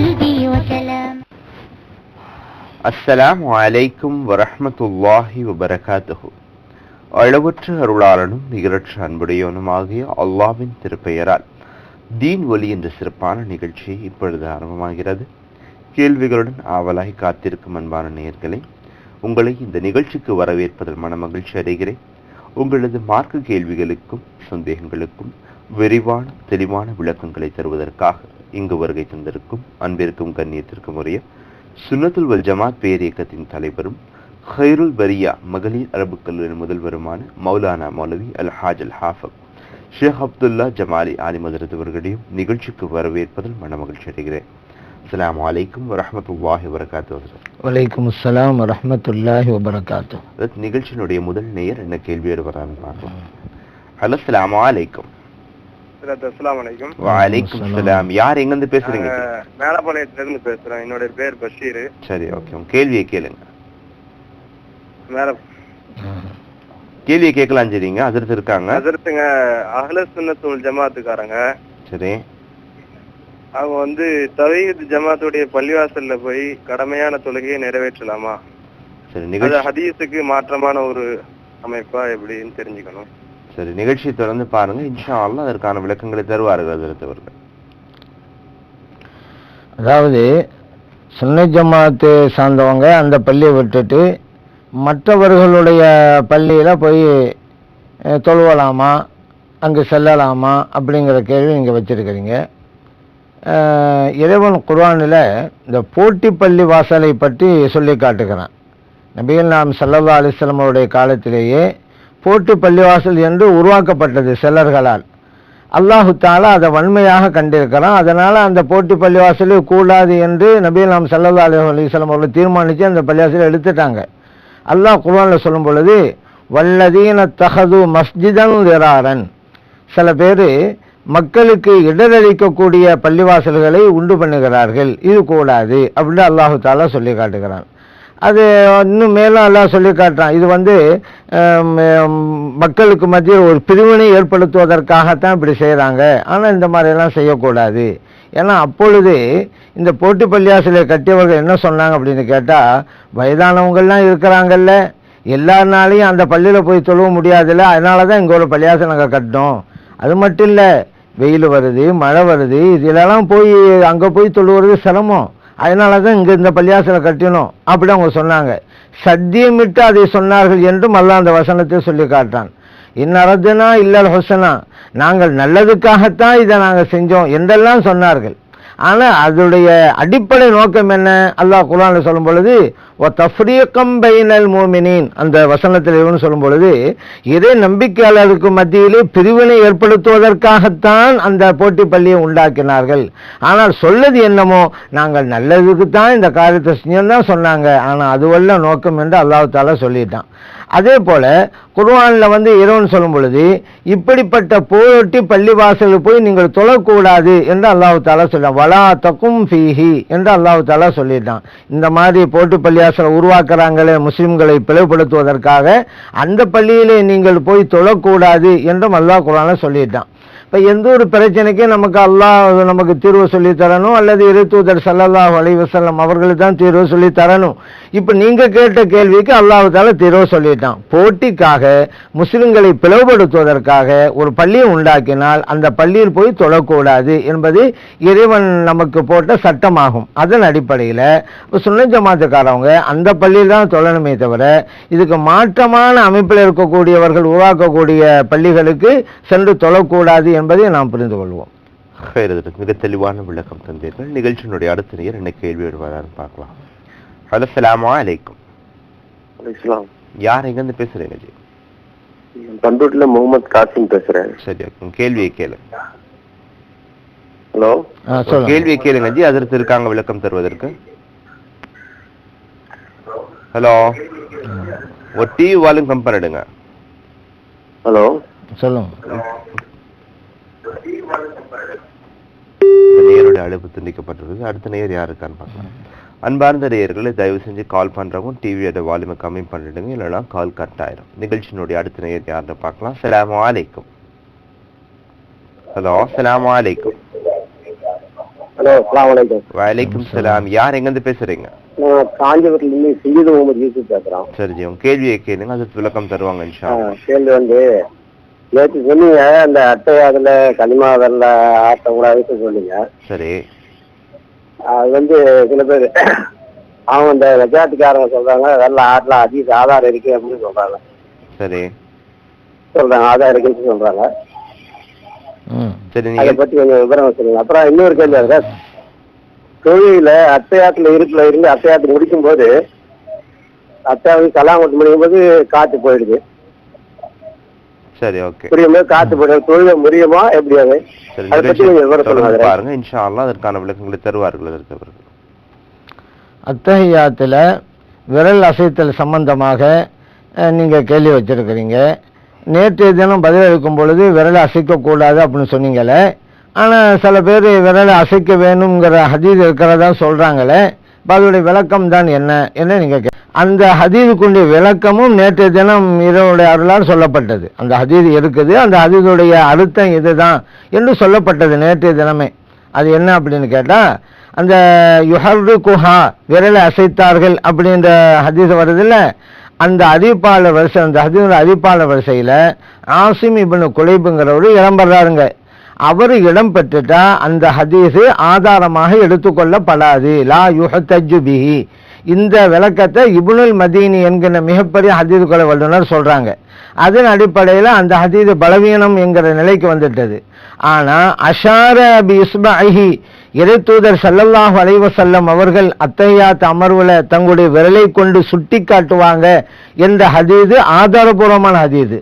قلبي وسلام அஸ்ஸலாமு அலைக்கும் வரஹ்மத்துல்லாஹி வபரகாத்துஹு அளவற்ற அருளாளனும் நிகரற்ற அன்புடையவனும் ஆகிய அல்லாவின் திருப்பெயரால் தீன் ஒலி என்ற சிறப்பான நிகழ்ச்சி இப்பொழுது ஆரம்பமாகிறது கேள்விகளுடன் ஆவலாய் காத்திருக்கும் அன்பான நேயர்களே உங்களை இந்த நிகழ்ச்சிக்கு வரவேற்பதில் மன மகிழ்ச்சி அடைகிறேன் உங்களது மார்க்க கேள்விகளுக்கும் சந்தேகங்களுக்கும் விரிவான தெளிவான விளக்கங்களை தருவதற்காக இங்கு வருகை தந்திருக்கும் அன்பிற்கும் கண்ணியத்திற்கும் உரிய சுன்னத்துல் வல் ஜமாத் பேரியக்கத்தின் தலைவரும் ஹைருல் பரியா மகளிர் அரபுக் கல்லூரி முதல்வருமான மௌலானா மௌலவி அல் ஹாஜ் அல் ஹாஃபப் ஷேக் அப்துல்லா ஜமாலி ஆலிமதரத் அவர்களையும் நிகழ்ச்சிக்கு வரவேற்பதில் மன மகிழ்ச்சி அடைகிறேன். அஸ்ஸலாமு அலைக்கும் வரஹ்மத்துல்லாஹி வபரகாத்துஹு வலைக்கும் அஸ்ஸலாம் வரஹ்மத்துல்லாஹி வபரகாத்து நிகழ்ச்சியினுடைய முதல் நேயர் என்ன கேள்வியோடு வரான்னு பார்க்கலாம். ஹலோ அஸ்லாம் வலைக்கும் வலைக்கும் சலாம். யார் எங்கிருந்து பேசுறீங்க மேலப்பாளையத்துல இருந்து பேசுறேன் என்னோட பேர் பஷீர். சரி ஓகே. உங்க கேள்வியை கேளுங்க. மேல கேள்வியை கேட்கலாம் சரிங்க அதிர்த்து இருக்காங்க. அதிர்த்துங்க அகல சுன்னத்துல் ஜமாத்துக்காரங்க. சரி. அவங்க வந்து தவீத் ஜமாத்துடைய பள்ளிவாசல்ல போய் கடமையான தொழுகையை நிறைவேற்றலாமா? சரி ஹதீஸுக்கு மாற்றமான ஒரு அமைப்பா எப்படின்னு தெரிஞ்சுக்கணும். சரி நிகழ்ச்சியை தொடர்ந்து பாருங்க. இன்ஷா அதற்கான விளக்கங்களை தருவார்கள் அதிர்த்தவர்கள் அதாவது சுன்னை ஜமாத்து சார்ந்தவங்க அந்த பள்ளியை விட்டுட்டு மற்றவர்களுடைய பள்ளியில் போய் தொழுவலாமா அங்கே செல்லலாமா அப்படிங்கிற கேள்வி நீங்கள் வச்சுருக்கிறீங்க. இறைவன் குர்வானில் இந்த போட்டி பள்ளி வாசலை பற்றி சொல்லி காட்டுகிறான். நபிகள் நாம் சல்லல்லா அலிஸ்லாம் காலத்திலேயே போட்டி பள்ளிவாசல் என்று உருவாக்கப்பட்டது சிலர்களால். அல்லாஹு தாலா அதை வன்மையாக கண்டிருக்கிறான். அதனால் அந்த போட்டி பள்ளிவாசலே கூடாது என்று நபீலாம் நாம் சல்லல்லா அலி அலிஸ்லாம் அவர்கள் தீர்மானித்து அந்த பள்ளிவாசலை எடுத்துட்டாங்க. அல்லாஹ் குரானில் சொல்லும் பொழுது வல்லதீன தகது மஸ்ஜிதன் திராரன் சில பேர் மக்களுக்கு இடரளிக்கக்கூடிய பள்ளிவாசல்களை உண்டு பண்ணுகிறார்கள். இது கூடாது அப்படின்னு அல்லாஹு தாலா சொல்லி காட்டுகிறான். அது இன்னும் மேலும் எல்லாம் சொல்லி காட்டுறான். இது வந்து மக்களுக்கு மத்தியில் ஒரு பிரிவினை ஏற்படுத்துவதற்காகத்தான் இப்படி செய்கிறாங்க ஆனால் இந்த மாதிரியெல்லாம் செய்யக்கூடாது. ஏன்னா அப்பொழுது இந்த போட்டி பள்ளியாசிலை கட்டியவர்கள் என்ன சொன்னாங்க அப்படின்னு கேட்டால் வயதானவங்கள்லாம் இருக்கிறாங்கல்ல. எல்லாருனாலையும் அந்த பள்ளியில் போய் தொழுவ முடியாதுல்ல. அதனால தான் இங்கே ஒரு பள்ளியாசல் நாங்கள் கட்டினோம். அது மட்டும் இல்லை வெயில் வருது மழை வருது. இதிலெல்லாம் போய் அங்கே போய் தொழுவுறது சிரமம். அதனால தான் இங்கே இந்த பள்ளியாசலை கட்டினோம் அப்படி அவங்க சொன்னாங்க. சத்தியமிட்டு அதை சொன்னார்கள் என்றும் அல்ல அந்த வசனத்தை சொல்லி காட்டான். இன்னரதுனா இல்லல் ஹொசனா நாங்கள் நல்லதுக்காகத்தான் இதை நாங்கள் செஞ்சோம் என்றெல்லாம் சொன்னார்கள். ஆனால் அதனுடைய அடிப்படை நோக்கம் என்ன? அல்லாஹ் குர்ஆனில் சொல்லும் பொழுது ஒ தஃப்ரீக்கம் பைனல் மூமினின் அந்த வசனத்தில் இவன் சொல்லும் பொழுது இதே நம்பிக்கையாளருக்கு மத்தியிலே பிரிவினை ஏற்படுத்துவதற்காகத்தான் அந்த போட்டி பள்ளியை உண்டாக்கினார்கள். ஆனால் சொல்லது என்னமோ நாங்கள் நல்லதுக்கு தான் இந்த காரியத்தை செஞ்சோம் தான் சொன்னாங்க. ஆனால் அதுவல்ல நோக்கம் என்று அல்லாஹால சொல்லிட்டான். அதே போல் குர்ஆனில் வந்து இரவுன்னு சொல்லும் பொழுது இப்படிப்பட்ட போரொட்டி பள்ளிவாசலுக்கு போய் நீங்கள் தொழக்கூடாது என்று அல்லாஹு தாலா சொல்றான். வலா தக்கும் ஃபீஹி என்று அல்லாஹு தாலா சொல்லிட்டான் இந்த மாதிரி போட்டு பள்ளிவாசலை உருவாக்குறாங்களே முஸ்லீம்களை பிளவுபடுத்துவதற்காக அந்த பள்ளியிலே நீங்கள் போய் தொழக்கூடாது என்றும் அல்லாஹ் குர்ஆன்ல சொல்லிட்டான் இப்போ எந்த ஒரு பிரச்சனைக்கும் நமக்கு அல்லாஹ் நமக்கு தீர்வு சொல்லி தரணும். அல்லது இறைத்தூதர் ஸல்லல்லாஹு அலைஹி வஸல்லம் அவர்களுக்கு தான் தீர்வு சொல்லி தரணும். இப்போ நீங்கள் கேட்ட கேள்விக்கு அல்லாஹால தீர்வு சொல்லிட்டான். போட்டிக்காக முஸ்லிம்களை பிளவுபடுத்துவதற்காக ஒரு பள்ளியை உண்டாக்கினால் அந்த பள்ளியில் போய் தொழக்கூடாது என்பது இறைவன் நமக்கு போட்ட சட்டமாகும். அதன் அடிப்படையில் இப்போ சுன்ன ஜமாத்துக்காரவங்க அந்த பள்ளியில் தான் தொழணுமே தவிர இதுக்கு மாற்றமான அமைப்பில் இருக்கக்கூடியவர்கள் உருவாக்கக்கூடிய பள்ளிகளுக்கு சென்று தொழக்கூடாது என்பதை நாம் புரிந்து கொள்வோம். மிக தெளிவான விளக்கம் தந்தீர்கள். நிகழ்ச்சியினுடைய அடுத்த நேயர் என்ன கேள்வி வருவாரான்னு பார்க்கலாம். ஹலோ அஸ்ஸலாமு அலைக்கும். யார் எங்கேருந்து பேசுறீங்க ஜி? பந்தூட்ல முகமது காசிம் பேசுறேன். சரி கேள்வியை கேளுங்க. ஹலோ. கேள்வியை கேளுங்க ஜி. அதற்கு இருக்காங்க விளக்கம் தருவதற்கு. ஹலோ? ஒரு டிவி வால்யூம் கம் பண்ணிடுங்க ஹலோ? சொல்லுங்க. நேயருடைய அழைப்பு துண்டிக்கப்பட்டிருக்கு அடுத்த நேயர் யார் இருக்கான்னு பார்க்கலாம். அன்பார்ந்த நேயர்களை தயவு செஞ்சு கால் பண்றவங்க டிவியோட வால்யூமை கம்மி பண்ணிடுங்க இல்லைன்னா கால் கட் ஆயிரும். நிகழ்ச்சியினுடைய அடுத்த நேயர் யாருன்னு பார்க்கலாம். சலாமு அலைக்கும் ஹலோ சலாமு அலைக்கும் ஹலோ அஸ்லாம் வலைக்கம் வலைக்கும் சலாம் யார் எங்கேருந்து பேசுறீங்க? நான் காஞ்சிபுரத்துல இருந்து சையீது முகமது யூசுப் பேசுறோம் சரி ஜி உங்க கேள்வியை கேளுங்க அதுக்கு விளக்கம் தருவாங்க இன்ஷா. கேள்வி வந்து நேற்று சொன்னீங்க அந்த அட்டை அதுல களிமா வரல ஆட்டக்கூடாதுன்னு சொன்னீங்க. சரி. அது வந்து சில பேர் அவங்க இந்த வெஜாட்டுக்காரங்க சொல்றாங்க வெள்ள ஆட்டில் அதிக ஆதாரம் இருக்கு அப்படின்னு சொல்றாங்க. சரி. சொல்றாங்க ஆதாரம் இருக்குன்னு சொல்றாங்க. சரி அதை பத்தி கொஞ்சம் விவரம் சொல்லுங்க. அப்புறம் இன்னொரு கேள்வி அதுல தொழில அத்தையாத்துல இருப்புல இருந்து அத்தையாத்து முடிக்கும் போது அத்தையாவுக்கு கலாங்கொட்டு முடியும் போது காத்து போயிடுது. சரி ஓகே புரியும்? காத்து போயிடுது தொழில முடியுமா? எப்படி அது? சரி அதை பத்தி கொஞ்சம் விவரம் சொல்லுங்க. பாருங்க. இன்ஷா அல்லாஹ் அதற்கான விளக்கங்களை தருவார்கள் அதற்கு அவர்கள் அத்தஹியாத்தில் விரல் அசைத்தல் சம்பந்தமாக நீங்க கேள்வி வச்சிருக்கிறீங்க. நேற்றைய தினம் பதிலளிக்கும் பொழுது விரலை அசைக்கக்கூடாது அப்படின்னு சொன்னீங்களே. ஆனால் சில பேர் விரலை அசைக்க வேணுங்கிற ஹதீஸ் இருக்கிறதா சொல்கிறாங்களே இப்போ அதோடைய விளக்கம் தான் என்ன? என்ன நீங்கள் கே அந்த ஹதீதுக்குண்டிய விளக்கமும் நேற்றைய தினம் இதனுடைய அருளால் சொல்லப்பட்டது. அந்த ஹதீது இருக்குது அந்த ஹதீதுடைய அர்த்தம் இதுதான் என்று சொல்லப்பட்டது நேற்றைய தினமே. அது என்ன அப்படின்னு கேட்டால் அந்த யுஹர்டு குஹா விரலை அசைத்தார்கள் அப்படின்ற ஹதீஸ் வருதில்ல? அந்த அறிவிப்பாளர் வரிசை அந்த ஹதீஸோட அறிவிப்பாளர் வரிசையில் ஆசிம் இப்னு குலைபுங்கிறவர் இடம்பெறாருங்க அவர் இடம் பெற்றுட்டா அந்த ஹதீஸு ஆதாரமாக எடுத்துக்கொள்ளப்படாது. லா யுஹத்தஜு பிஹி. இந்த விளக்கத்தை இபுனுல் மதீனி என்கிற மிகப்பெரிய ஹதீது கொலை வல்லுனர் சொல்கிறாங்க அதன் அடிப்படையில் அந்த ஹதீது பலவீனம் என்கிற நிலைக்கு வந்துட்டது. ஆனால் அஷார அபி இஸ்பஹி இறைத்தூதர் ஸல்லல்லாஹு அலைஹி வஸல்லம் அவர்கள் அத்தையாத் அமர்வில் தங்களுடைய விரலை கொண்டு சுட்டி காட்டுவாங்க என்ற ஹதீது ஆதாரபூர்வமான ஹதீது.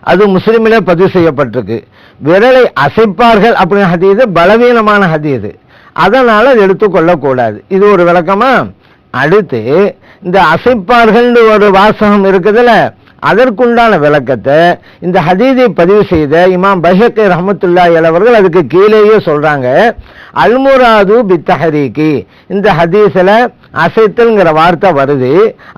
அது முஸ்லிமிலே பதிவு செய்யப்பட்டிருக்கு. விரலை அசைப்பார்கள் அப்படின்னு ஹதீது பலவீனமான ஹதீது. அதனால் அது எடுத்துக்கொள்ளக்கூடாது. இது ஒரு விளக்கமாக அடுத்து இந்த அசைப்பார்கள்னு ஒரு வாசகம் இருக்குதுல்ல அதற்குண்டான விளக்கத்தை இந்த ஹதீதை பதிவு செய்த இமாம் பஹக்கை ரஹமத்துல்லா அவர்கள் அதுக்கு கீழேயே சொல்றாங்க. அல்முராது பித்தஹரீக்கி இந்த ஹதீஸில் அசைத்தல்ங்கிற வார்த்தை வருது.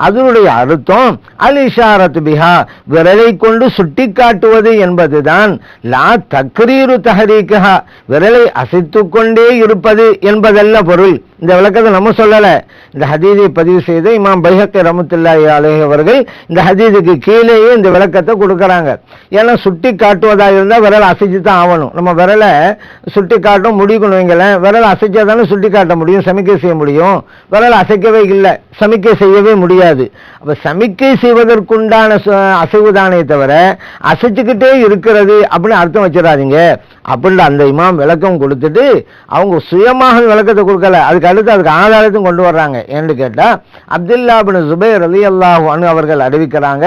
அதனுடைய அர்த்தம் அல் இஷாரத் பிஹா விரலை கொண்டு சுட்டி காட்டுவது என்பதுதான் லா தக்ரீரு தஹரீக்கா விரலை அசைத்து கொண்டே இருப்பது என்பதல்ல பொருள். இந்த விளக்கத்தை நம்ம சொல்லலை. இந்த ஹதீதை பதிவு செய்த இமாம் பைஹக்கை ரமத்துல்லாஹி அலைஹி அவர்கள் இந்த ஹதீதுக்கு கீழேயே இந்த விளக்கத்தை கொடுக்குறாங்க. ஏன்னா சுட்டி காட்டுவதாக இருந்தால் விரல் அசைச்சு தான் ஆகணும். நம்ம விரலை சுட்டி காட்டும் முடிக்கணும் வைங்களேன். விரல் அசைச்சா தானே சுட்டி காட்ட முடியும் சமிக்கை செய்ய முடியும். விரல் அசைக்கவே இல்லை சமிக்கை செய்யவே முடியாது. அப்போ சமிக்கை செய்வதற்குண்டான சு- அசைவுதானே தவிர அசைச்சுக்கிட்டே இருக்கிறது அப்படின்னு அர்த்தம் வச்சிடாதீங்க. அப்படின்னு அந்த இமாம் விளக்கம் கொடுத்துட்டு அவங்க சுயமாக விளக்கத்தை கொடுக்கல. அதுக்கு அடுத்து அதுக்கு ஆதாரத்தையும் கொண்டு வர்றாங்க. ஏன்னு கேட்டால் அப்துல்லா பின் அலி அல்லாஹு அனு அவர்கள் அறிவிக்கிறாங்க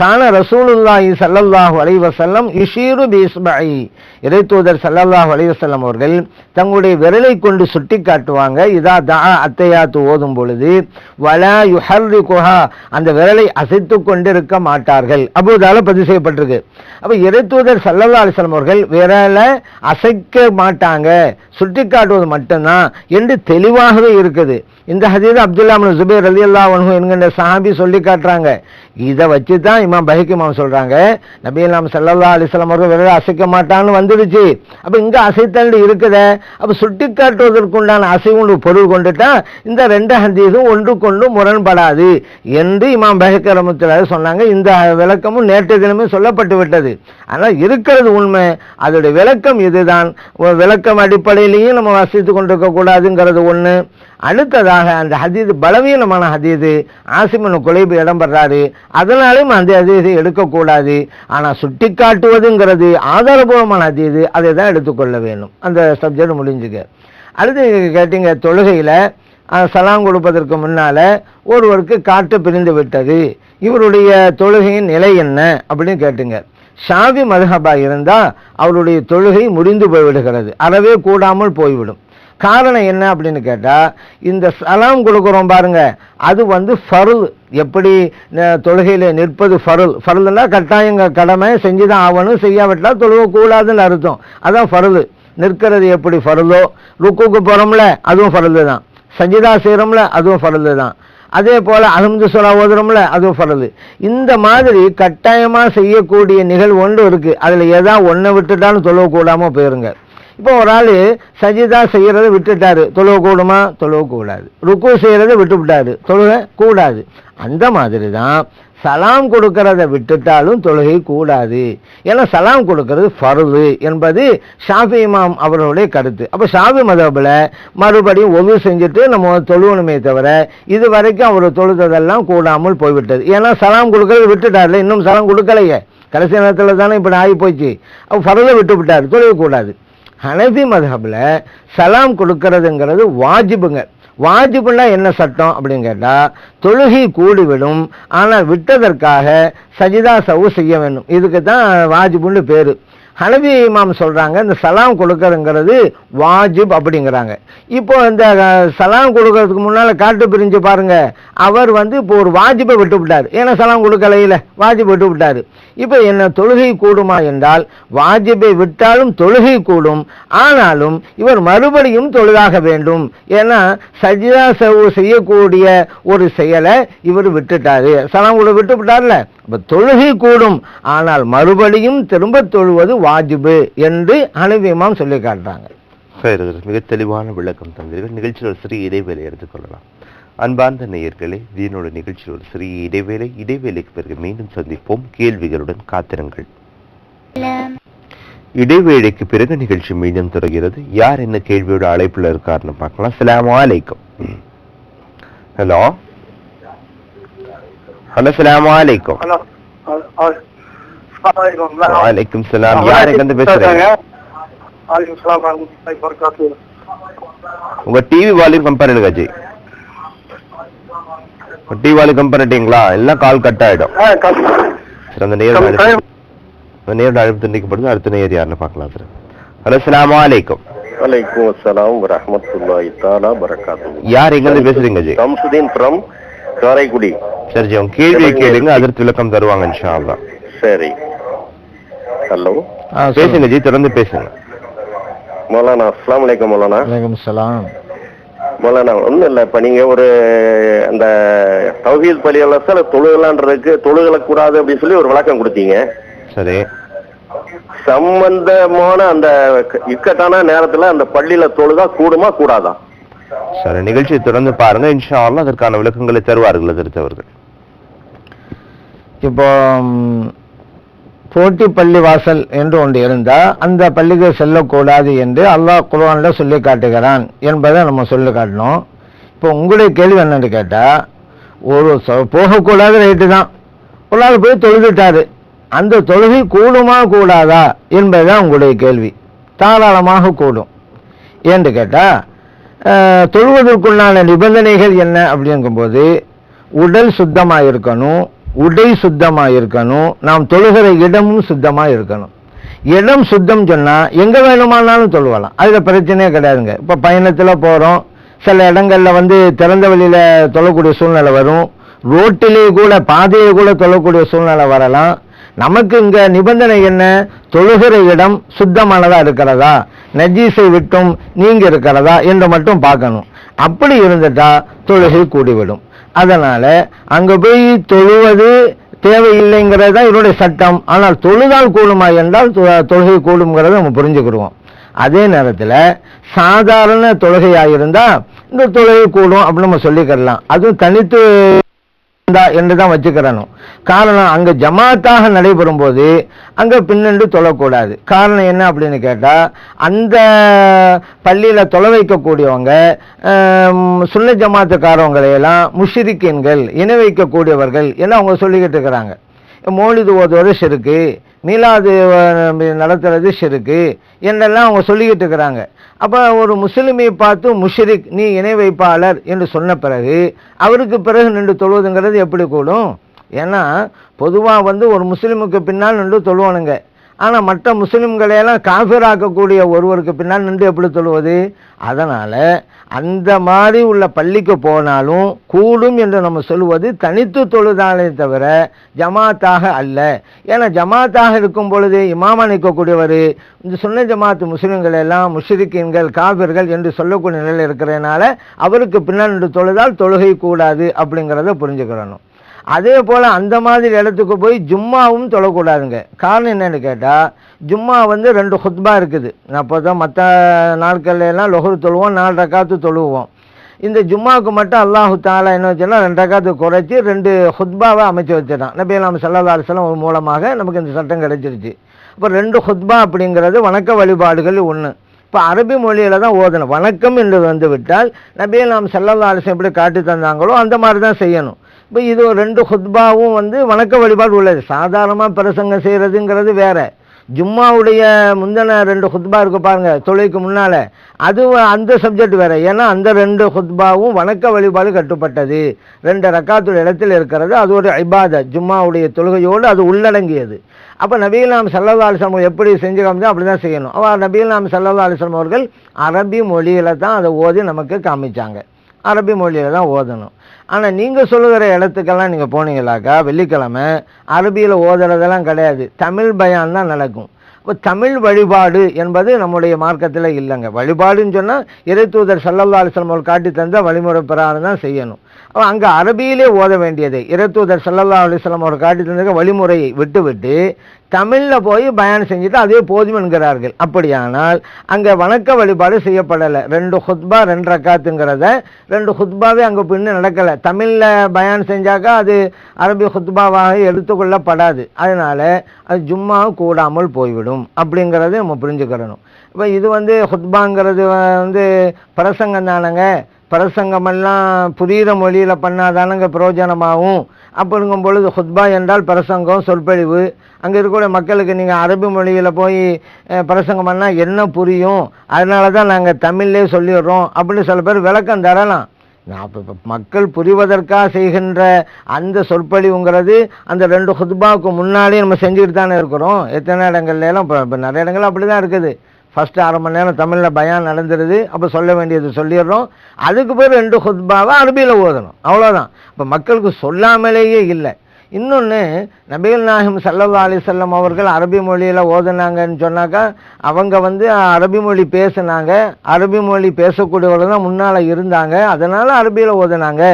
கான ரசூலுல்லாஹி சல்லல்லாஹு அலைஹி வஸல்லம் யுஷீரு பி இறைத்தூதர் சல்லல்லாஹு அலைஹி அவர்கள் தங்களுடைய விரலை கொண்டு சுட்டி காட்டுவாங்க இதா தா அத்தையாத்து ஓதும் பொழுது வலா யுஹர்ரிகுஹா. அந்த விரலை அசைத்து கொண்டிருக்க மாட்டார்கள். அப்போதால பதிவு செய்யப்பட்டிருக்கு. அப்போ இறைத்தூதர் சல்லல்லா அலைஹி அவர்கள் விரலை அசைக்க மாட்டாங்க. சுட்டி காட்டுவது மட்டும்தான். என்று தெளிவு தெளிவாகவே இருக்குது. இந்த ஹதீஸ் அப்துல்லா ஜுபேர் அலி அல்லா என்கின்ற சஹாபி சொல்லி காட்டுறாங்க. இதை வச்சு தான் இமாம் பஹிக் இமாம் சொல்றாங்க. நபி இல்லாம் ஸல்லல்லாஹு அலிஸ்லாம் அவர்கள் விரலை அசைக்க மாட்டான்னு வந்துடுச்சு. அப்போ இங்கே அசைத்தண்டு இருக்குதே. அப்போ சுட்டி காட்டுவதற்குண்டான அசைவுண்டு பொருள் கொண்டுட்டா இந்த ரெண்டு ஹதீஸும் ஒன்றுக்கொண்டு முரண்படாது என்று இமாம் பஹிக் ரஹ்மத்துல்லாஹி சொன்னாங்க. இந்த விளக்கமும் நேற்று தினமே சொல்லப்பட்டு விட்டது. ஆனால் இருக்கிறது உண்மை. அதோடைய விளக்கம் இதுதான். விளக்கம் அடிப்படையிலையும் நம்ம வசித்து கொண்டிருக்கக்கூடாதுங்கிறது ஒன்று அடுத்ததாக அந்த ஹதீது பலவீனமான ஹதீது ஆசிமனு குலைபு இடம்பெறாரு அதனாலையும் அந்த ஹதீஸை எடுக்கக்கூடாது. ஆனால் சுட்டி காட்டுவதுங்கிறது ஆதாரபூர்வமான ஹதீது அதை தான் எடுத்துக்கொள்ள வேணும் அந்த சப்ஜெக்ட் முடிஞ்சுக்க அடுத்து நீங்க கேட்டீங்க தொழுகையில் சலாம் கொடுப்பதற்கு முன்னால் ஒருவருக்கு காற்று பிரிந்து விட்டது. இவருடைய தொழுகையின் நிலை என்ன அப்படின்னு கேட்டுங்க. ஷாவி மதுஹபா இருந்தால் அவருடைய தொழுகை முடிந்து போய்விடுகிறது. அறவே கூடாமல் போய்விடும். காரணம் என்ன அப்படின்னு கேட்டால் இந்த சலாம் கொடுக்குறோம் பாருங்க அது வந்து ஃபருள் எப்படி தொழுகையில் நிற்பது ஃபருள் ஃபருள்னா கட்டாயங்க கடமை செஞ்சு தான் ஆகணும் செய்யாவிட்டால் தொழுக கூடாதுன்னு அர்த்தம். அதான் ஃபருள் நிற்கிறது எப்படி ஃபருளோ ருக்குக்கு போகிறோம்ல அதுவும் ஃபருள் தான். சஜிதா செய்கிறோம்ல அதுவும் ஃபருள் தான். அதே போல் அஹமது சுலா ஓதுறோம்ல அதுவும் ஃபரது இந்த மாதிரி கட்டாயமாக செய்யக்கூடிய நிகழ்வு ஒன்று இருக்குது அதில் எதா ஒன்றை விட்டுட்டாலும் தொழுவக்கூடாமல் போயிருங்க. இப்போ ஒரு ஆள் சஜிதா செய்கிறத விட்டுட்டார். தொழுக கூடுமா? தொழுக கூடாது. ருக்கு செய்கிறத விட்டு விட்டாரு தொழுக கூடாது. அந்த மாதிரி தான் சலாம் கொடுக்கறத விட்டுட்டாலும் தொழுகை கூடாது. ஏன்னா சலாம் கொடுக்கறது ஃபருது என்பது ஷாஃபி இமாம் அவர்களுடைய கருத்து. அப்போ ஷாஃபி மதபில் மறுபடியும் ஒது செஞ்சுட்டு நம்ம தொழுவணுமே தவிர இது வரைக்கும் அவர் தொழுததெல்லாம் கூடாமல் போய்விட்டது. ஏன்னா சலாம் கொடுக்கறது விட்டுட்டார்ல. இன்னும் சலாம் கொடுக்கலையே. கடைசி நேரத்தில் தானே இப்படி ஆகி போச்சு அவர் ஃபர்தை விட்டு விட்டார் தொழுகக்கூடாது ஹனபி மதஹபில் சலாம் கொடுக்கறதுங்கிறது வாஜிபுங்க. வாஜிபுன்னா என்ன சட்டம் அப்படின்னு கேட்டால் தொழுகை கூடிவிடும் ஆனால் விட்டதற்காக சஜிதா சவு செய்ய வேண்டும். இதுக்கு தான் வாஜிபுன்னு பேர். ஹனவி இமாம் சொல்கிறாங்க இந்த சலாம் கொடுக்கறதுங்கிறது வாஜிப் அப்படிங்கிறாங்க. இப்போ இந்த சலாம் கொடுக்கறதுக்கு முன்னால் காட்டு பிரிஞ்சு பாருங்கள் அவர் வந்து இப்போ ஒரு வாஜிப்பை விட்டு விட்டார் ஏன்னா சலாம் கொடுக்கலையில வாஜிப் விட்டு விட்டார் இப்போ என்ன தொழுகை கூடுமா என்றால் வாஜிபை விட்டாலும் தொழுகை கூடும் ஆனாலும் இவர் மறுபடியும் தொழுதாக வேண்டும். ஏன்னா சஜிதா சவு செய்யக்கூடிய ஒரு செயலை இவர் விட்டுட்டாரு. சலாம் கூட விட்டு விட்டார்ல. இப்போ தொழுகை கூடும். ஆனால் மறுபடியும் திரும்ப தொழுவது வாஜிபு என்று அனுபவம் சொல்லி காட்டுறாங்க மிக தெளிவான விளக்கம் தந்தீர்கள். நிகழ்ச்சியில் ஒரு சிறிய இடைவேளை எடுத்துக்கொள்ளலாம் அன்பார்ந்த நேயர்களே தீனோட நிகழ்ச்சியில் ஒரு சிறிய இடைவேளை இடைவேளைக்கு பிறகு மீண்டும் சந்திப்போம். கேள்விகளுடன் காத்திருங்கள். இடைவேளைக்கு பிறகு நிகழ்ச்சி மீண்டும் தொடர்கிறது. யார் என்ன கேள்வியோட அழைப்புல இருக்காருன்னு பார்க்கலாம். அஸ்ஸலாமு அலைக்கும். ஹலோ? ஹலோ அஸ்ஸலாமு அலைக்கும். வலைக்கும் சலாம். யார் எங்க இருந்து பேசுறீங்க? உங்க டிவி வால்யூம் கம்பேர் பண்ணுங்க கம்பேர் பண்ணிட்டீங்களா எல்லாம் கால் கட் ஆயிடும். சரி அந்த நேரம் அழைப்பு அந்த நேரம் அழைப்பு துண்டிக்கப்படுது அடுத்த நேர் யாருன்னு பார்க்கலாம் சார் ஹலோ அஸ்ஸலாமு அலைக்கும். வலைக்கும் அஸ்ஸலாம் வரஹ்மத்துல்லாஹி தஆலா பரக்காத்துஹு யார் எங்க இருந்து பேசுறீங்க ஜி? சம்சுதீன் ஃப்ரம் காரைக்குடி. சரி ஜி உங்க கேள்வியை கேளுங்க அதற்கு விளக்கம் தருவாங்க இன்ஷா அல்லாஹ் சரி. ஹலோ. பேசுங்க ஜி தொடர்ந்து பேசுங்க. மௌலானா அஸ்ஸலாமு அலைக்கும் மௌலானா. வலைக்கம் சலாம் மௌலானா ஒன்றும் இல்லை. இப்போ நீங்கள் ஒரு அந்த தௌஹீத் பள்ளியலசில் தொழுகலான்றதுக்கு தொழுகலக்கூடாது அப்படின்னு சொல்லி ஒரு விளக்கம் கொடுத்தீங்க. சரி. சம்பந்தமான அந்த இக்கட்டான நேரத்தில் அந்த பள்ளியில தொழுதா கூடுமா கூடாதா? சரி நிகழ்ச்சியை தொடர்ந்து பாருங்க. இன்ஷா அல்லாஹ் அதற்கான விளக்கங்களை தருவார்கள் எதிர்த்தவர்கள் இப்போ போட்டி பள்ளி வாசல் என்று ஒன்று இருந்தால் அந்த பள்ளிக்கு செல்லக்கூடாது என்று அல்லாஹ் குர்ஆன்ல சொல்லி காட்டுகிறான் என்பதை நம்ம சொல்லி காட்டணும். இப்போ உங்களுடைய கேள்வி என்னென்னு கேட்டால் ஒரு போகக்கூடாது ரைட்டு தான். ஒரு நாள் போய் தொழுதுட்டாரு. அந்த தொழுகை கூடுமா கூடாதா என்பதுதான் உங்களுடைய கேள்வி. தாராளமாக கூடும். ஏன்னு கேட்டால் தொழுவதற்குள்ளான நிபந்தனைகள் என்ன அப்படிங்கும்போது உடல் சுத்தமாக இருக்கணும் உடை சுத்தமாக இருக்கணும் நாம் தொழுகிற இடமும் சுத்தமாக இருக்கணும் இடம் சுத்தம் சொன்னால் எங்கே வேணுமானாலும் தொழுவலாம். அதில் பிரச்சனையே கிடையாதுங்க. இப்போ பயணத்தில் போகிறோம் சில இடங்களில் வந்து திறந்த வெளியில தொழக்கூடிய சூழ்நிலை வரும். ரோட்டிலேயே கூட பாதையை கூட தொழக்கூடிய சூழ்நிலை வரலாம். நமக்கு இங்கே நிபந்தனை என்ன? தொழுகிற இடம் சுத்தமானதாக இருக்கிறதா? நஜீஸை விட்டும் நீங்க இருக்கிறதா என்று மட்டும் பார்க்கணும். அப்படி இருந்துட்டா தொழுகை கூடிவிடும். அதனால் அங்கே போய் தொழுவது தேவையில்லைங்கிறது தான் என்னுடைய சட்டம். ஆனால் தொழுதால் கூடுமா என்றால் தொ- தொழுகை கூடுங்கிறத நம்ம புரிஞ்சுக்கிடுவோம். அதே நேரத்தில் சாதாரண தொழுகையாக இருந்தால் இந்த தொழுகை கூடும் அப்படின்னு நம்ம சொல்லிக்கிடலாம். அதுவும் தனித்து என்று தான் வச்சுக்கிறணும் காரணம் அங்க ஜமாத்தாக நடைபெறும் போது அங்க பின்னண்டு தொழக்கூடாது. காரணம் என்ன அப்படின்னு கேட்டா அந்த பள்ளியில தொலை வைக்கக்கூடியவங்க ஆம், சுன்ன ஜமாத்துக்காரவங்களை எல்லாம் இணை வைக்கக்கூடியவர்கள் எல்லாம் அவங்க சொல்லிக்கிட்டு இருக்கிறாங்க. மோலிது ஓதுவது சிறுக்கு மீலாது நடத்துறது சிறுக்கு என்றெல்லாம் அவங்க சொல்லிக்கிட்டு இருக்கிறாங்க. அப்போ ஒரு முஸ்லிமை பார்த்து முஷ்ரிக் நீ இணை வைப்பாளர் என்று சொன்ன பிறகு அவருக்கு பிறகு நின்று தொழுவதுங்கிறது எப்படி கூடும்? ஏன்னா பொதுவாக வந்து ஒரு முஸ்லீமுக்கு பின்னால் நின்று தொழுவணுங்க. ஆனால் மற்ற முஸ்லீம்களையெல்லாம் காஃபிராக்கக்கூடிய ஒருவருக்கு பின்னால் நின்று எப்படி தொழுவது அதனால் அந்த மாதிரி உள்ள பள்ளிக்கு போனாலும் கூடும் என்று நம்ம சொல்லுவது தனித்து தொழுதாலே தவிர ஜமாத்தாக அல்ல. ஏன்னா ஜமாத்தாக இருக்கும் பொழுது இமாமா நிற்கக்கூடியவர் இந்த சுன்ன ஜமாத்து முஸ்லீம்களையெல்லாம் எல்லாம் முஷ்ரிக்கீன்கள் காபிர்கள் என்று சொல்லக்கூடிய நிலையில் இருக்கிறதுனால அவருக்கு பின்னால் நின்று தொழுதால் தொழுகை கூடாது அப்படிங்கிறத புரிஞ்சுக்கிறணும். அதே போல் அந்த மாதிரி இடத்துக்கு போய் ஜும்மாவும் தொழக்கூடாதுங்க. காரணம் என்னென்னு கேட்டால் ஜும்மா வந்து ரெண்டு ஹுத்பா இருக்குது. அப்போ தான் மற்ற நாட்கள்ல எல்லாம் லொஹர் தொழுவோம் நாலு ரக்காத்து தொழுவோம். இந்த ஜும்மாவுக்கு மட்டும் அல்லாஹு தாலா என்ன வச்சுன்னா ரெண்டு ரக்காத்து குறைச்சி ரெண்டு ஹுத்பாவை அமைச்சு வச்சிடறான் நபி நாம் சல்லா அலுவலம் மூலமாக நமக்கு இந்த சட்டம் கிடைச்சிருச்சு. இப்போ ரெண்டு ஹுத்பா அப்படிங்கிறது வணக்க வழிபாடுகள் ஒன்று இப்போ அரபி மொழியில் தான் ஓதணும். வணக்கம் என்று வந்து விட்டால் நபியை நாம் சல்லல்லா அலிசம் எப்படி காட்டி தந்தாங்களோ அந்த மாதிரி தான் செய்யணும். இப்போ இது ஒரு ரெண்டு ஹுத்பாவும் வந்து வணக்க வழிபாடு உள்ளது. சாதாரணமாக பிரசங்கம் செய்கிறதுங்கிறது வேறு. ஜும்மாவுடைய முந்தின ரெண்டு ஹுத்பா இருக்கு பாருங்கள் தொழிலுக்கு முன்னால். அது அந்த சப்ஜெக்ட் வேறு. ஏன்னா அந்த ரெண்டு ஹுத்பாவும் வணக்க வழிபாடு கட்டுப்பட்டது. ரெண்டு ரக்காத்துடைய இடத்தில் இருக்கிறது. அது ஒரு ஐபாத ஜும்மாவுடைய தொழுகையோடு அது உள்ளடங்கியது. அப்போ நபீல் நாம் சல்லா அலிஸ்லாம் எப்படி செஞ்சு காமிச்சோம் அப்படி தான் செய்யணும் அவள் நபீல் நாம் சல்லா அலிஸ்லாம் அவர்கள் அரபி மொழியில் தான் அதை ஓதி நமக்கு காமிச்சாங்க. அரபி மொழியில் தான் ஓதணும். ஆனால் நீங்கள் சொல்லுகிற இடத்துக்கெல்லாம் நீங்கள் போனீங்களாக்கா வெள்ளிக்கிழமை அரபியில் ஓதுறதெல்லாம் கிடையாது. தமிழ் பயான் தான் நடக்கும். இப்போ தமிழ் வழிபாடு என்பது நம்முடைய மார்க்கத்தில் இல்லைங்க. வழிபாடுன்னு சொன்னால் இறைத்தூதர் சல்லல்லா அலிஸ்லாம் காட்டி தந்த வழிமுறை பிரகாரம் தான் செய்யணும். அங்கே அரபியிலே ஓத வேண்டியது. இறத்தூதர் சல்லல்லா அலிஸ்லாம் அவர் காட்டி தந்த வழிமுறையை விட்டு விட்டு தமிழில் போய் பயன் செஞ்சுட்டு அதே போதும் என்கிறார்கள். அப்படியானால் அங்கே வணக்க வழிபாடு செய்யப்படலை. ரெண்டு ஹுத்பா ரெண்டு ரக்காத்துங்கிறத ரெண்டு ஹுத்பாவே அங்கே பின்னு நடக்கலை. தமிழில் பயன் செஞ்சாக்கா அது அரபி ஹுத்பாவாக எடுத்துக்கொள்ளப்படாது. அதனால் அது ஜும்மா கூடாமல் போய்விடும் அப்படிங்கிறத நம்ம புரிஞ்சுக்கிறணும். இப்போ இது வந்து ஹுத்பாங்கிறது வந்து பிரசங்கம் தானங்க. பிரசங்கமெல்லாம் புரிகிற மொழியில் பண்ணாதானங்க பிரயோஜனமாகும். அப்படிங்கும் பொழுது ஹுத்பா என்றால் பிரசங்கம் சொற்பொழிவு. அங்கே இருக்கக்கூடிய மக்களுக்கு நீங்கள் அரபி மொழியில் போய் பிரசங்கம் பண்ணால் என்ன புரியும்? அதனால தான் நாங்கள் தமிழ்லே சொல்லிடுறோம். அப்படின்னு சில பேர் விளக்கம் தரலாம். அப்போ மக்கள் புரிவதற்காக செய்கின்ற அந்த சொற்பொழிவுங்கிறது அந்த ரெண்டு ஹுத்பாவுக்கு முன்னாலே நம்ம செஞ்சுக்கிட்டு தானே இருக்கிறோம். எத்தனை இடங்கள்லாம் இப்போ இப்போ நிறைய இடங்கள் அப்படி தான் இருக்குது. ஃபஸ்ட்டு அரை மணி நேரம் தமிழில் பயான் நடந்துருது அப்போ சொல்ல வேண்டியது சொல்லிடுறோம். அதுக்கு பிறகு ரெண்டு ஹுத்பாவை அரபியில் ஓதணும். அவ்வளோதான் இப்போ மக்களுக்கு சொல்லாமலேயே இல்லை. இன்னொன்று நபிகள் நாயகம் சல்லல்லா அலிசல்லம் அவர்கள் அரபி மொழியில் ஓதுனாங்கன்னு சொன்னாக்கா அவங்க வந்து அரபி மொழி பேசுனாங்க. அரபி மொழி பேசக்கூடியவர்கள் தான் முன்னால் இருந்தாங்க. அதனால் அரபியில் ஓதுனாங்க.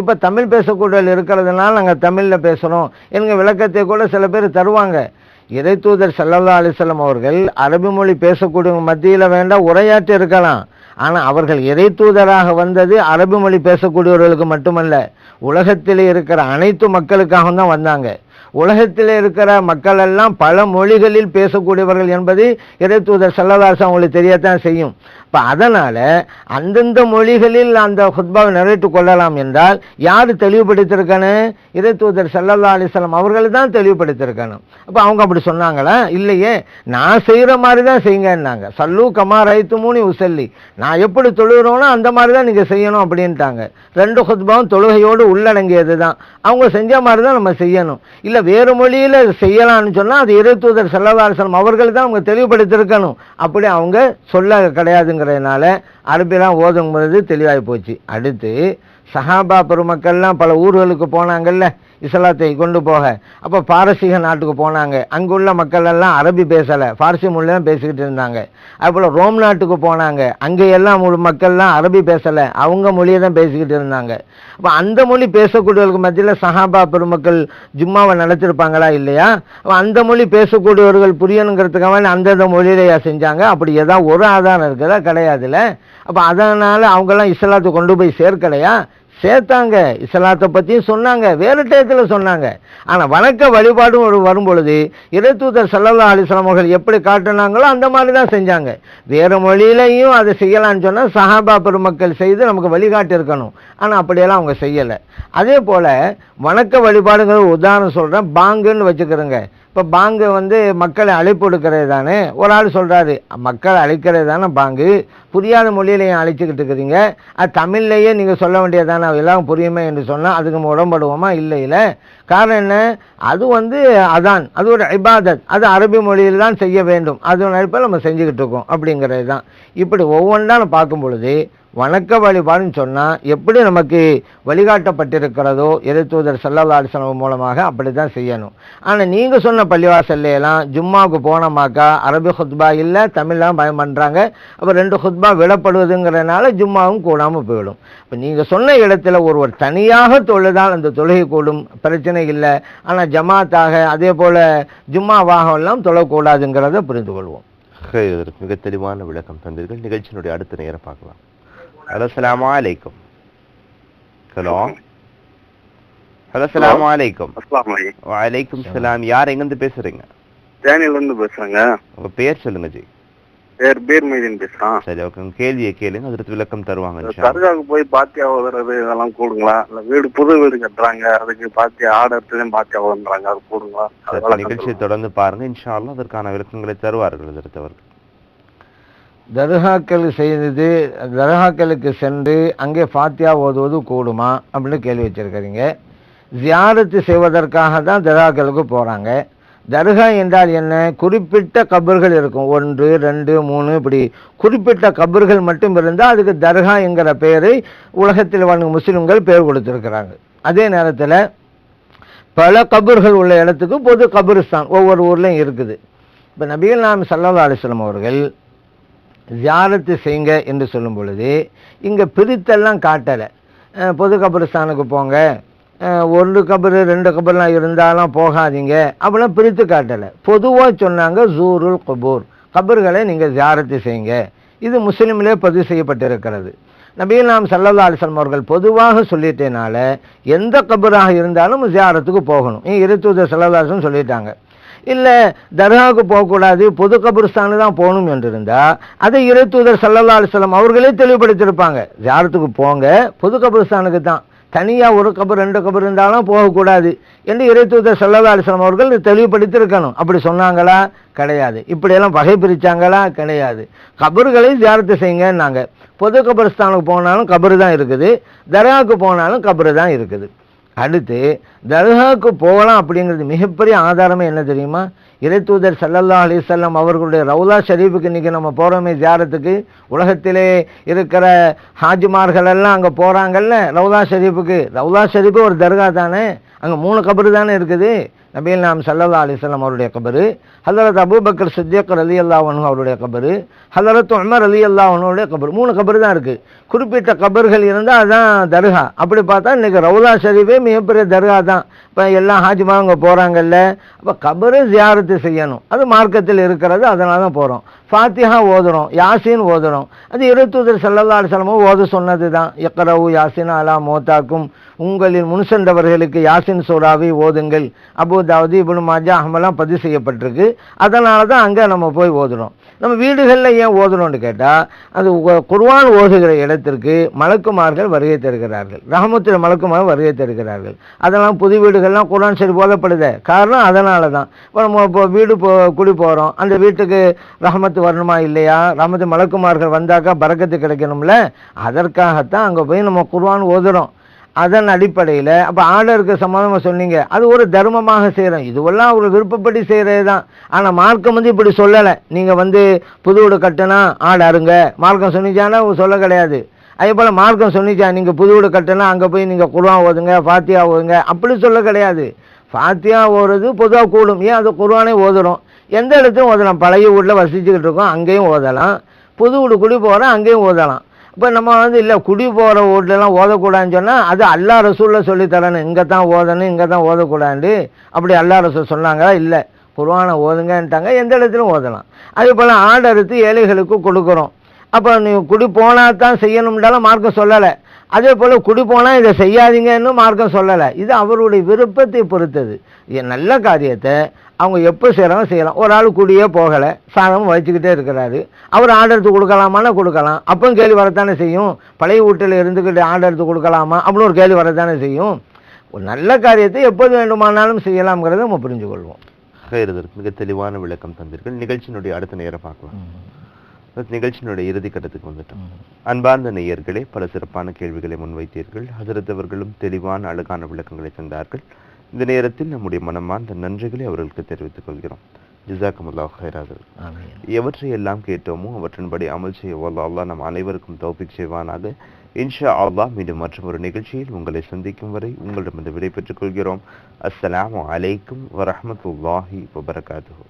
இப்போ தமிழ் பேசக்கூடியவர்கள் இருக்கிறதுனால நாங்கள் தமிழில் பேசுகிறோம் எங்கள் விளக்கத்தை கூட சில பேர் தருவாங்க. இறைத்தூதர் சல்லல்லா அலிசல்லம் அவர்கள் அரபி மொழி பேசக்கூடியவங்க மத்தியில் வேண்டாம் உரையாற்றி இருக்கலாம். ஆனால் அவர்கள் இறைத்தூதராக வந்தது அரபி மொழி பேசக்கூடியவர்களுக்கு மட்டுமல்ல உலகத்தில் இருக்கிற அனைத்து மக்களுக்காகவும் தான் வந்தாங்க. உலகத்தில் இருக்கிற மக்கள் எல்லாம் பல மொழிகளில் பேசக்கூடியவர்கள் என்பது இறைத்தூதர் சல்லதாசம் அவங்களுக்கு தெரியத்தான் செய்யும். இப்போ அதனால் அந்தந்த மொழிகளில் அந்த ஹுத்பாவை நிறைவேற்றிக் கொள்ளலாம் என்றால் யார் தெளிவுபடுத்தியிருக்கணும்? இறைத்தூதர் செல்லல்லா அலிஸ்லாம் அவர்கள் தான் தெளிவுபடுத்தியிருக்கணும். அப்போ அவங்க அப்படி சொன்னாங்களா? இல்லையே. நான் செய்கிற மாதிரி தான் செய்யுங்கன்னாங்க. சல்லு கமா ரைத்து மூணி உசல்லி நான் எப்படி தொழுகிறோனோ அந்த மாதிரி தான் நீங்கள் செய்யணும் அப்படின்ட்டாங்க. ரெண்டு ஹுத்பாவும் தொழுகையோடு உள்ளடங்கியது தான் அவங்க செஞ்ச மாதிரி தான் நம்ம செய்யணும். இல்லை வேறு மொழியில் செய்யலாம்னு சொன்னால் அது இறைத்தூதர் செல்லவாரசலம் அவர்கள் தான் அவங்க தெளிவுபடுத்தியிருக்கணும் அப்படி அவங்க சொல்ல கிடையாதுங்கிறதுனால அரபிலாம் ஓதுங்கிறது தெளிவாகி போச்சு. அடுத்து சஹாபா பெருமக்கள்லாம் பல ஊர்களுக்கு போனாங்கல்ல. இஸ்லாத்தை கொண்டு போக. அப்போ பாரசீக நாட்டுக்கு போனாங்க. அங்குள்ள மக்கள் எல்லாம் அரபி பேசலை. ஃபார்சி மொழி தான் பேசிக்கிட்டு இருந்தாங்க. அதுபோல் ரோம் நாட்டுக்கு போனாங்க. அங்கே எல்லாம் முழு மக்கள்லாம் அரபி பேசலை. அவங்க மொழியை தான் பேசிக்கிட்டு இருந்தாங்க. அப்போ அந்த மொழி பேசக்கூடியவர்களுக்கு மத்தியில் சஹாபா பெருமக்கள் ஜும்மாவை நடத்திருப்பாங்களா இல்லையா? அந்த மொழி பேசக்கூடியவர்கள் புரியணுங்கிறதுக்காக அந்தந்த மொழியிலையா செஞ்சாங்க. அப்படி ஏதாவது ஒரு ஆதாரம் இருக்குதா கிடையாதுல்ல. அப்போ அதனால் அவங்கெல்லாம் இஸ்லாத்தை கொண்டு போய் சேர்க்கலையா? சேர்த்தாங்க. இஸ்லாத்தை பற்றியும் சொன்னாங்க. வேறு டயத்தில் சொன்னாங்க. ஆனால் வணக்க வழிபாடும் ஒரு வரும்பொழுது இறைத்தூதர் சல்லல்லா அலிஸ்லாம் அவர்கள் எப்படி காட்டினாங்களோ அந்த மாதிரி தான் செஞ்சாங்க. வேறு மொழியிலையும் அதை செய்யலான்னு சொன்னால் சஹாபா பெருமக்கள் செய்து நமக்கு வழிகாட்டியிருக்கணும் ஆனால் அப்படியெல்லாம் அவங்க செய்யலை. அதே போல் வணக்க வழிபாடுங்கிற உதாரணம் சொல்கிறேன் பாங்குன்னு வச்சுக்கிறோங்க. இப்போ பாங்கு வந்து மக்களை அழைப்பு எடுக்கிறது தானே? ஒரு ஆள் சொல்கிறாரு மக்களை அழைக்கிறது தானே பாங்கு? புரியாத மொழியிலையும் அழைச்சிக்கிட்டு இருக்கிறீங்க? அது தமிழ்லையே நீங்கள் சொல்ல வேண்டியது தானே எல்லாம் புரியுமே? என்று சொன்னால் அதுக்கு நம்ம உடம்படுவோமா இல்லை இல்லை. காரணம் என்ன? அது வந்து அதான் அது ஒரு இபாதத். அது அரபி மொழியில் தான் செய்ய வேண்டும். அது நினைப்பில் நம்ம செஞ்சுக்கிட்டு இருக்கோம் அப்படிங்கிறது தான் இப்படி ஒவ்வொன்றா பார்க்கும் பொழுது வணக்க வழிபாடுன்னு சொன்னால் எப்படி நமக்கு வழிகாட்டப்பட்டிருக்கிறதோ எது தூதர் மூலமாக அப்படி மூலமாக செய்யணும். ஆனால் நீங்கள் சொன்ன பள்ளிவாசல்லாம் ஜும்மாவுக்கு போனோமாக்கா அரபி ஹுத்பா இல்லை தமிழ்லாம் பயம் பண்ணுறாங்க அப்போ ரெண்டு ஹுத்பா விடப்படுவதுங்கிறனால ஜும்மாவும் கூடாமல் போயிடும். இப்போ நீங்கள் சொன்ன இடத்துல ஒருவர் தனியாக தொழுதால் அந்த தொழுகை கூடும் பிரச்சனை இல்லை. ஆனால் ஜமாத்தாக அதே போல் ஜும்மா எல்லாம் தொழக்கூடாதுங்கிறத புரிந்து கொள்வோம். மிக தெளிவான விளக்கம் தந்தீர்கள். நிகழ்ச்சியினுடைய அடுத்த நேரம் பார்க்கலாம். ஹலோ சலாம் அலைக்கும் ஹலோ ஹலோ சலாம் அலைக்கும் அஸ்லாம் வலைக்கம் வலைக்கும் சலாம் யார் எங்கிருந்து பேசுறீங்க? தேனியில இருந்து பேசுறேங்க. உங்க பேர் சொல்லுங்க ஜி. பேர் பீர் மைதீன் பேசுறான். சரி ஓகே. உங்க கேள்வியை கேளுங்க. அதற்கு விளக்கம் தருவாங்க. தர்காவுக்கு போய் பாத்தியா ஓதுறது இதெல்லாம் கூடுங்களா? இல்ல வீடு புது வீடு கட்டுறாங்க. அதுக்கு பாத்தியா ஆர்டர் பாத்தியா ஓதுறாங்க அது கூடுங்களா? நிகழ்ச்சியை. தொடர்ந்து பாருங்க இன்ஷா அதற்கான விளக்கங்களை தருவார்கள் அதற்கு தர்காக்கள் செய்தது தர்காக்களுக்கு சென்று அங்கே ஃபாத்தியா ஓதுவது கூடுமா அப்படின்னு கேள்வி வச்சுருக்கிறீங்க. ஜியாரத்து செய்வதற்காக தான் தர்காக்களுக்கு போகிறாங்க தர்கா என்றால் என்ன? குறிப்பிட்ட கபர்கள் இருக்கும். ஒன்று ரெண்டு மூணு இப்படி குறிப்பிட்ட கபர்கள் மட்டும் இருந்தால் அதுக்கு தர்கா என்கிற பெயரை உலகத்தில் வாழும் முஸ்லீம்கள் பெயர் கொடுத்துருக்கிறாங்க. அதே நேரத்தில் பல கபர்கள் உள்ள இடத்துக்கு பொது கபிரிஸ்தான் ஒவ்வொரு ஊர்லேயும் இருக்குது. இப்போ நபிகள் நாம் சல்லா அலிஸ்லாம் அவர்கள் ஜியாரத்து செய்யுங்க என்று சொல்லும் பொழுது இங்கே பிரித்தெல்லாம் காட்டலை. பொது கபரிஸ்தானுக்கு போங்க. ஒரு கபரு ரெண்டு கபர்லாம் இருந்தாலும் போகாதீங்க. அப்படிலாம் பிரித்து காட்டலை. பொதுவாக சொன்னாங்க ஜூருல் குபூர். கபர்களை நீங்கள் ஜியாரத்து செய்யுங்க. இது முஸ்லீம்லே பதிவு செய்யப்பட்டிருக்கிறது. நபிகள் நாம் சல்லல்லா அலிஸ்லாம் அவர்கள் பொதுவாக சொல்லிட்டேனால எந்த கபராக இருந்தாலும் ஜியாரத்துக்கு போகணும். இருத்தூதர் சல்லல்லா அலிஸ்லாம் சொல்லிட்டாங்க. இல்லை தர்காவுக்கு போகக்கூடாது பொது கபுருஸ்தானு தான் போகணும் என்று இருந்தா அதை இறைத்தூதர் சல்லல்லா அலிஸ்லாம் அவர்களே தெளிவுபடுத்தியிருப்பாங்க. ஜாரத்துக்கு போங்க பொது கபுரஸ்தானுக்கு தான். தனியாக ஒரு கபர் ரெண்டு கபர் இருந்தாலும் போகக்கூடாது என்று இறைத்தூதர் சல்லல்லா அலிஸ்லாம் அவர்கள் தெளிவுபடுத்தியிருக்கணும். அப்படி சொன்னாங்களா? கிடையாது. இப்படியெல்லாம் வகை பிரித்தாங்களா கிடையாது. கபர்களை ஜியாரத்து செய்யுங்கன்னாங்க. பொது கபருஸ்தானுக்கு போனாலும் கபரு தான் இருக்குது. தர்காவுக்கு போனாலும் கபரு தான் இருக்குது. அடுத்து தர்காவுக்கு போகலாம் அப்படிங்கிறது மிகப்பெரிய ஆதாரமே என்ன தெரியுமா? இறைத்தூதர் சல்லல்லா அலிசல்லாம் அவர்களுடைய ரவுலா ஷரீஃபுக்கு இன்றைக்கி நம்ம போகிறோமே ஜாரத்துக்கு உலகத்திலே இருக்கிற ஹாஜிமார்கள் எல்லாம் அங்கே போகிறாங்கல்ல ரவுலா ஷரீஃபுக்கு. ரவுலா ஷரீஃபு ஒரு தர்கா தானே? அங்கே மூணு கபரு தானே இருக்குது? நபீல் நாம் சல்லல்லா அலிஸ்லாம் அவருடைய கபரு. ஹலரத் அபூபக்கர் சித்தியக்கர் அலி அல்லாஹனு அவருடைய கபரு. ஹலரத் உமர் அலி அல்லாஹனுடைய கபரு. மூணு கபரு தான் இருக்குது குறிப்பிட்ட கபர்கள் இருந்தால் அதுதான் தர்கா. அப்படி பார்த்தா இன்னைக்கு ரவுலா ஷரீஃபே மிகப்பெரிய தர்கா தான். இப்போ எல்லா ஹாஜிமா அங்கே போகிறாங்கல்ல அப்போ கபரு ஜியாரத்து செய்யணும். அது மார்க்கத்தில் இருக்கிறது அதனால தான் போகிறோம் ஃபாத்திஹா ஓதுறோம் யாசின் ஓதுறோம். அது இருத்தூதர் செல்லல்லா அலிஸ்லமும் ஓத சொன்னது தான். எக்கரவு யாசின் அலா மோத்தாக்கும். உங்களின் முன் சென்றவர்களுக்கு யாசின் சூறாவை ஓதுங்கள். அபுதாவது இபுன் மாஜா அஹமெல்லாம் பதிவு செய்யப்பட்டிருக்கு. அதனால தான் அங்கே நம்ம போய் ஓதுறோம். நம்ம வீடுகளில் ஏன் ஓதுறோம்னு கேட்டால் அது குர்வான் ஓதுகிற இடத்திற்கு மலக்குமார்கள் வருகை தருகிறார்கள். ரஹமத்தில் மலக்குமார் வருகை தருகிறார்கள். அதெல்லாம் புது வீடுகள்லாம் குர்வான் சரி போதப்படுதே காரணம் அதனால தான் இப்போ நம்ம இப்போ வீடு போ குடி போகிறோம் அந்த வீட்டுக்கு ரஹமத்து வரணுமா இல்லையா? ரஹமத்து மலக்குமார்கள் வந்தாக்கா பறக்கத்து கிடைக்கணும்ல? அதற்காகத்தான் அங்கே போய் நம்ம குர்வான் ஓதுகிறோம் அதன் அடிப்படையில் அப்போ ஆர்டருக்கு சம்மந்தமாக சொன்னீங்க. அது ஒரு தர்மமாக செய்கிறோம் இதுவெல்லாம் ஒரு விருப்பப்படி செய்கிறது தான் ஆனால் மார்க்கம் வந்து இப்படி சொல்லலை. நீங்கள் வந்து புது வீடு கட்டினா ஆடு அருங்க. மார்க்கம் சொன்னிச்சானா சொல்ல கிடையாது. அதே போல் மார்க்கம் சொன்னிச்சா நீங்கள் புது வீடு கட்டினா அங்கே போய் நீங்கள் குருவான் ஓதுங்க ஃபாத்தியா ஓதுங்க. அப்படி சொல்ல கிடையாது. ஃபாத்தியா ஓடுறது பொதுவாக கூடும். ஏன்? அது குருவானே ஓதுறோம். எந்த இடத்தையும் ஓதலாம். பழைய வீட்டில் வசிச்சுக்கிட்டு இருக்கோம். அங்கேயும் ஓதலாம். புது வீடு குடி போகிறோம் அங்கேயும் ஓதலாம். இப்போ நம்ம வந்து இல்லை குடி போகிற வீட்லலாம் ஓதக்கூடாதுன்னு சொன்னால் அது அல்லா ரசூலில் சொல்லித்தரணும் இங்கே தான் ஓதணும் இங்கே தான் ஓதக்கூடாது அப்படி அல்லா ரசூல் சொன்னாங்களா? இல்லை. குருவானை ஓதுங்கன்ட்டாங்க. எந்த இடத்துலையும் ஓதலாம். அதே போல் ஆடறுத்து ஏழைகளுக்கு கொடுக்குறோம். அப்போ நீ குடி போனால் தான் செய்யணும்னாலும் மார்க்கம் சொல்லலை. அதே போல் குடி போனால் இதை செய்யாதீங்கன்னு மார்க்கம் சொல்லலை. இது அவருடைய விருப்பத்தை பொறுத்தது. நல்ல காரியத்தை அவங்க எப்போ செய்கிறாங்க செய்யலாம். ஒரு ஆள் குடியே போகலை. சாதமும் வச்சுக்கிட்டே இருக்கிறாரு. அவர் ஆர்டர் எடுத்து கொடுக்கலாமான்னா கொடுக்கலாம். அப்போ கேள்வி வரத்தானே செய்யும். பழைய வீட்டில் இருந்துக்கிட்டு ஆர்டர் எடுத்து கொடுக்கலாமா? அப்படின்னு ஒரு கேள்வி வரத்தானே செய்யும். ஒரு நல்ல காரியத்தை எப்போது வேண்டுமானாலும் செய்யலாம்ங்கிறத நம்ம புரிஞ்சு கொள்வோம் ஹைர், இதற்கு மிக தெளிவான விளக்கம் தந்தீர்கள். நிகழ்ச்சியினுடைய அடுத்த நேரம் பார்க்கலாம். நிகழ்ச்சியினுடைய இறுதி கட்டத்துக்கு வந்துட்டோம். அன்பார்ந்த நேயர்களே பல சிறப்பான கேள்விகளை முன்வைத்தீர்கள். ஹசரத் அவர்களும் தெளிவான அழகான விளக்கங்களை தந்தார்கள். இந்த நேரத்தில் நம்முடைய மனமார்ந்த நன்றிகளை அவர்களுக்கு தெரிவித்துக் கொள்கிறோம். ஜிசாக்கமுல்லாஹ் ஹைராதர் ஆமீன். எவற்றை எல்லாம் கேட்டோமோ அவற்றின்படி அமல் செய்ய அல்லாஹ் நம் அனைவருக்கும் தௌபிக் செய்வானாக. இன்ஷா அல்லாஹ் மீண்டும் மற்றும் ஒரு நிகழ்ச்சியில் உங்களை சந்திக்கும் வரை உங்களிடமிருந்து விடை பெற்றுக் கொள்கிறோம். அஸ்ஸலாமு அலைக்கும் வரஹ்மத்துல்லாஹி வபரகாத்துஹு.